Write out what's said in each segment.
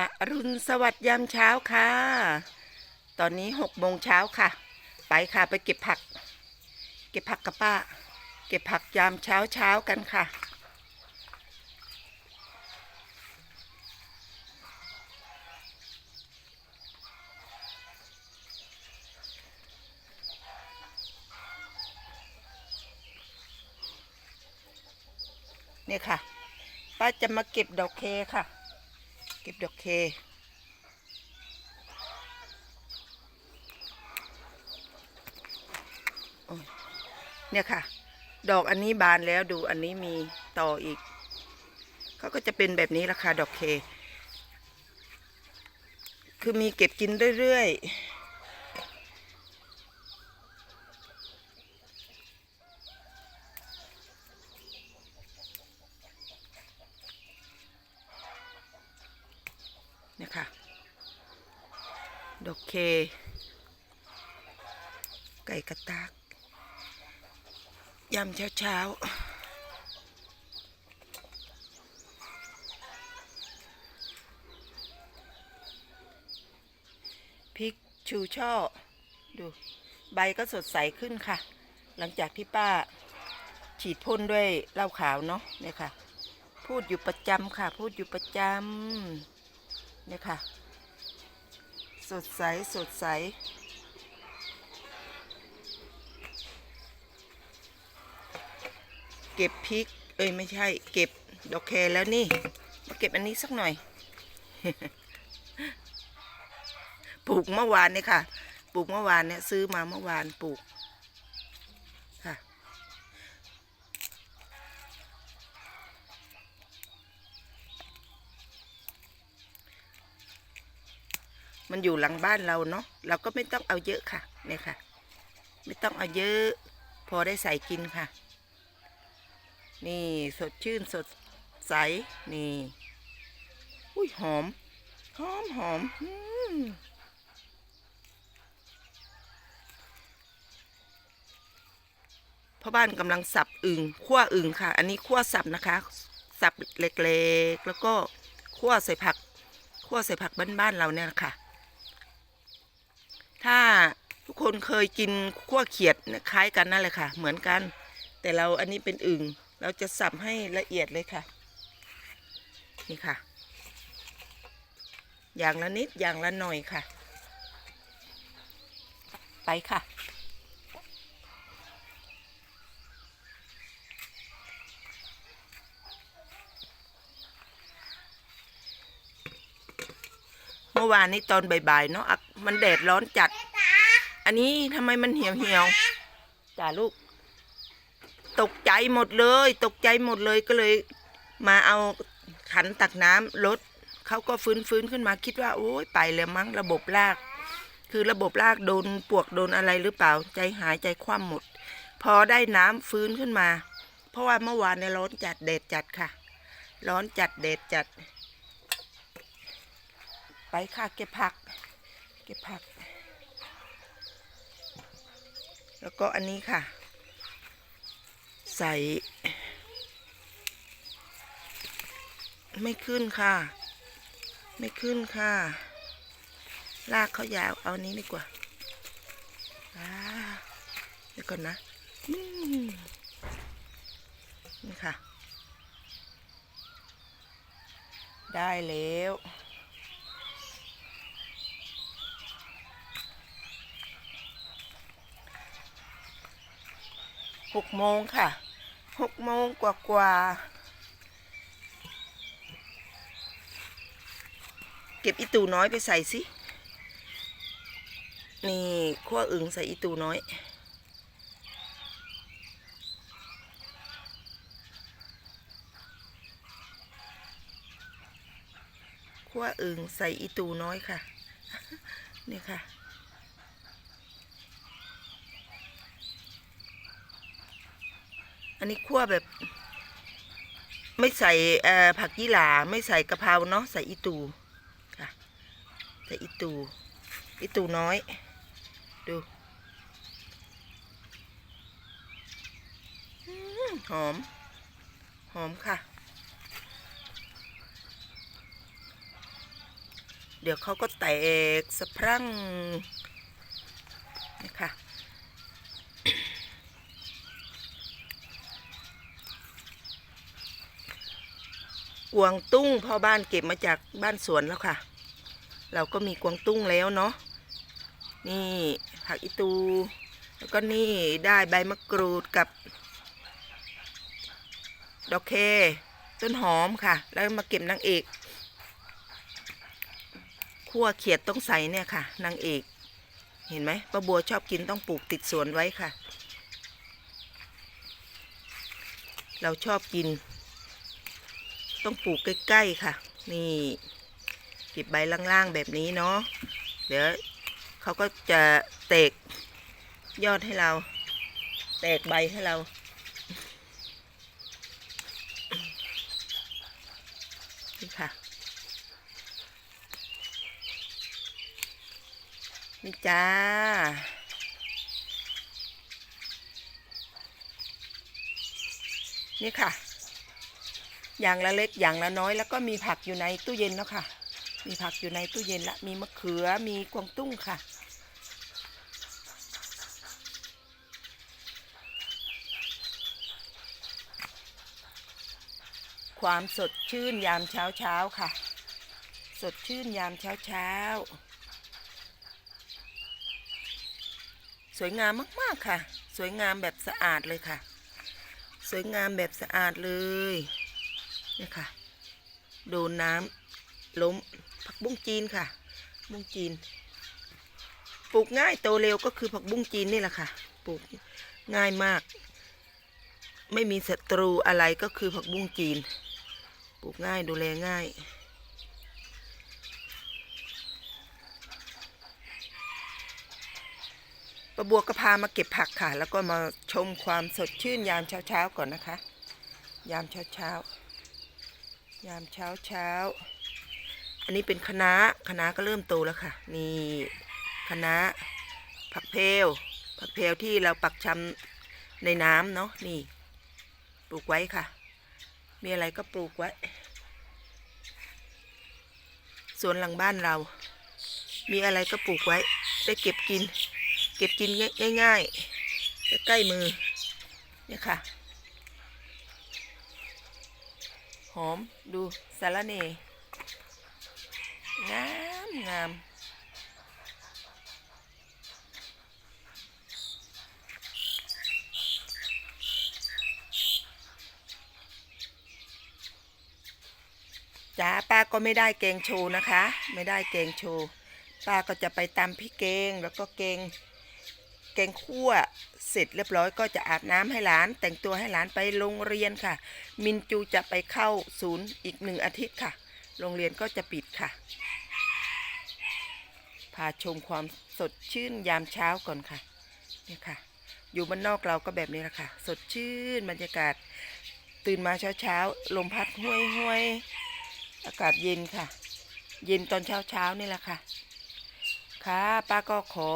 อรุณสวัสดิ์ยามเช้าค่ะ ตอนนี้หกโมงเช้าค่ะ ไปค่ะไปเก็บผัก เก็บผักกับป้า เก็บผักยามเช้าเช้ากันค่ะ เนี่ยค่ะ ป้าจะมาเก็บดอกเคค่ะ ก็บดอกเค เนี่ยค่ะ ดอกอันนี้บานแล้วดูอันนี้มีต่ออีกเขาก็จะเป็นแบบนี้ราคาดอกเค คือมีเก็บกินเรื่อยๆเนี่ยค่ะ ดอก เค ไก่กระตากยำเช้าเช้าๆพริกชูช่อ ดู ใบก็สดใสขึ้นค่ะ หลังจากที่ป้าฉีดพ่นด้วยเหล้าขาวเนาะเนี่ยค่ะ พูดอยู่ประจำค่ะ พูดอยู่ประจำเนี่ยค่ะ สดใส สดใส เก็บพริก เอ้ย ไม่ใช่ เก็บดอกแครแล้วนี่ มาเก็บอันนี้สักหน่อย ปลูกเมื่อวานเนี่ยค่ะ ปลูกเมื่อวานเนี่ยซื้อมาเมื่อวานปลูก มันอยู่หลังบ้านเราเนาะเราก็ไม่ต้องเอาเยอะค่ะเนี่ยค่ะ ไม่ต้องเอาเยอะ พอได้ใส่กินค่ะ นี่สดชื่นสดใสนี่อุ้ยหอมหอมหอมอมพ่อบ้านกำลังสับอึ่งคั่วอึ่งค่ะ อันนี้คั่วสับนะคะ สับเล็กๆ แล้วก็คั่วใส่ผักคั่วใส่ผักบ้านๆเราเนี่ยนะคะ ถ้าทุกคนเคยกินขั้วเขียดคล้ายกันนั่นแหละค่ะ เหมือนกัน แต่เราอันนี้เป็นอึ่งเราจะสับให้ละเอียดเลยค่ะ นี่ค่ะ อย่างละนิดอย่างละหน่อยค่ะ ไปค่ะ มื่อวานนี้ตอนบ่ายๆเนาะมันแดดร้อนจัด อันนี้ทำไมมันเหี่ยวเหี่ยวๆจ้าลูก ตกใจหมดเลย ตกใจหมดเลยก็เลย มาเอาขันตักน้ำรถเขาก็ฟื้นฟื้นขึ้นมาคิดว่า โอ้ยไปแล้วมั้งระบบลาก คือระบบลากโดนปวกโดนอะไรหรือเปล่า ใจหายใจคว่ำหมด พอได้น้ำฟื้นขึ้นมา เพราะว่าเมื่อวานเนี่ยร้อนจัดเดดจัดค่ะ ร้อนจัดเดดจัด ไปค่ะเก็บผัก เก็บผัก แล้วก็อันนี้ค่ะ ใส่ ไม่ขึ้นค่ะ ไม่ขึ้นค่ะลากเขายาวเอานี้ดีกว่าเดี๋ยวก่อนนะนี่ค่ะ ได้แล้ว หกโมงค่ะหกโมงกว่ากว่าๆเก็บอีตูน้อยไปใส่สิ นี่ขั้วอึ่งใส่อีตูน้อย ขั้วอึ่งใส่อีตูน้อยค่ะ นี่ค่ะ อันนี้คั่วแบบ ไม่ใส่ผักยี่หร่าไม่ใส่กะเพราเนาะใส่อีตูค่ะใส่อีตูอีตูน้อย ดูหอม หอมค่ะ เดี๋ยวเขาก็แตกสะพรั่งนี่ค่ะ กวางตุ้งพ่อบ้านเก็บมาจากบ้านสวนแล้วค่ะ เราก็มีกวางตุ้งแล้วเนาะนี่ผักอีตู แล้วก็นี่ได้ใบมะกรูดกับ ดอกเค ต้นหอมค่ะ แล้วมาเก็บนางเอกคั่วเขียดต้องใส่เนี่ยค่ะนางเอกเห็นไหมป้าบัวชอบกินต้องปลูกติดสวนไว้ค่ะ เราชอบกิน ต้องปลูกใกล้ๆค่ะ นี่เก็บใบล่างๆแบบนี้เนาะเดี๋ยวเขาก็จะแตกยอดให้เรา แตกใบให้เรา นี่ค่ะ นี่จ้านี่ค่ะ อย่างละเล็กอย่างละน้อย แล้วก็มีผักอยู่ในตู้เย็นแล้วค่ะ มีผักอยู่ในตู้เย็นละ มีมะเขือ มีกวางตุ้งค่ะ ความสดชื่นยามเช้าเช้าค่ะ สดชื่นยามเช้าเช้า สวยงามมาก ๆ ค่ะ สวยงามแบบสะอาดเลยค่ะ สวยงามแบบสะอาดเลย เนี่ยค่ะ โดนน้ำล้มผักบุ้งจีนค่ะ บุ้งจีน ปลูกง่ายโตเร็วก็คือผักบุ้งจีนนี่แหละค่ะ ปลูกง่ายมาก ไม่มีศัตรูอะไรก็คือผักบุ้งจีน ปลูกง่ายดูแลง่ายประบัวก็พามาเก็บผักค่ะ แล้วก็มาชมความสดชื่นยามเช้าๆก่อนนะคะ ยามเช้าๆ ยามเช้าเช้า อันนี้เป็นคณะน้าคะก็เริ่มโตแล้วค่ะ นี่คณะผักเพลวผักเพลวที่เราปักชำในน้ำเนาะนี่ ปลูกไว้ค่ะ มีอะไรก็ปลูกไว้สวนหลังบ้านเรา มีอะไรก็ปลูกไว้ ได้เก็บกิน เก็บกินง่ายๆใกล้ๆมือเนี่ยค่ะ ห อม ดูสาระเนงามงามจ้าป้าก็ไม่ได้เกงโชว์นะคะ ไม่ได้เกงโชว์ป้าก็จะไปตำพริกเกงแล้วก็เกง เกงคั่วเสร็จเรียบร้อยก็จะอาบน้ำให้หลาน แต่งตัวให้หลานไปโรงเรียนค่ะ มินจูจะไปเข้าศูนย์อีกหนึ่งอาทิตย์ค่ะ โรงเรียนก็จะปิดค่ะ พาชมความสดชื่นยามเช้าก่อนค่ะนี่ค่ะ อยู่บ้านนอกเราก็แบบนี้แหละค่ะ สดชื่นบรรยากาศ ตื่นมาเช้าเช้าๆลมพัดห้วยห้วยๆอากาศเย็นค่ะ เย็นตอนเช้าเช้านี่แหละค่ะ ค่ะป้าก็ขอ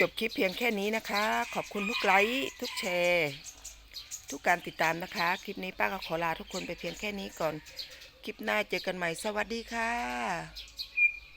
จบคลิปเพียงแค่นี้นะคะ ขอบคุณทุกไลค์ทุกแชร์ ทุกการติดตามนะคะ คลิปนี้ป้าก็ขอลาทุกคนไปเพียงแค่นี้ก่อน คลิปหน้าเจอกันใหม่สวัสดีค่ะ